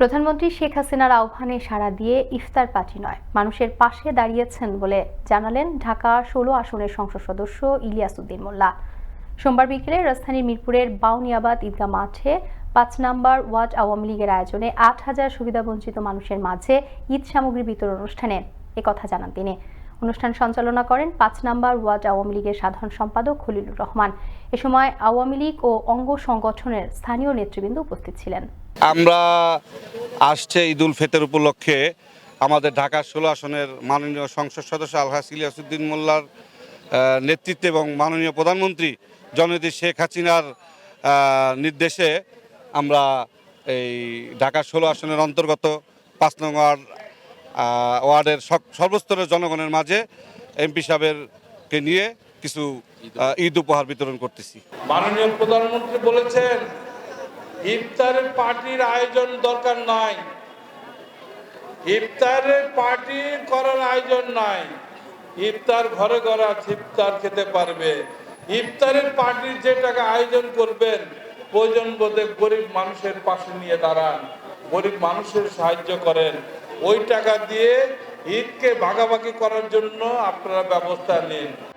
প্রধানমন্ত্রী শেখ হাসিনার আহ্বানে সাড়া দিয়ে ইফতার পার্টি নয়, মানুষের পাশে দাঁড়িয়েছেন বলে জানালেন ঢাকা ষোলো আসনের সংসদ সদস্য ইলিয়াস উদ্দিন মোল্লা। সোমবার বিকেলে রাজধানীর মিরপুরের বাউনিয়াবাদ ঈদগাহ মাঠে পাঁচ নম্বর ওয়ার্ড আওয়ামী লীগের আয়োজনে আট হাজার সুবিধাবঞ্চিত মানুষের মাঝে ঈদ সামগ্রী বিতরণ অনুষ্ঠানে একথা জানান তিনি। অনুষ্ঠান সঞ্চালনা করেন পাঁচ নম্বর ওয়ার্ড আওয়ামী লীগের সাধারণ সম্পাদক খলিলুর রহমান। এ সময় আওয়ামী লীগ ও অঙ্গ সংগঠনের স্থানীয় নেতৃবৃন্দ উপস্থিত ছিলেন। আমরা আসছে ঈদ উল ফিতর উপলক্ষে আমাদের ঢাকা ষোলো আসনের মাননীয় সংসদ সদস্য আলহাস ইলিয়াসুদ্দিন মোল্লার নেতৃত্বে এবং মাননীয় প্রধানমন্ত্রী জননেত্রী শেখ হাসিনার নির্দেশে আমরা এই ঢাকা ষোলো আসনের অন্তর্গত পাঁচ নং ওয়ার্ড ওয়ার্ডের সর্বস্তরের জনগণের মাঝে এমপি সাহেবকে নিয়ে কিছু ঈদ উপহার বিতরণ করতেছি। মাননীয় প্রধানমন্ত্রী বলেছেন ইফতারের পার্টির আয়োজন দরকার নাই। ইফতারের পার্টি করার আয়োজন নাই। ইফতার ঘরে ঘরে ইফতার খেতে পারবে। ইফতারের পার্টির যে টাকা আয়োজন করবেন, প্রয়োজন বোধে গরিব মানুষের পাশে নিয়ে দাঁড়ান। গরিব মানুষের সাহায্য করেন। ওই টাকা দিয়ে ঈদকে ভাগাভাগি করার জন্য আপনারা ব্যবস্থা নিন।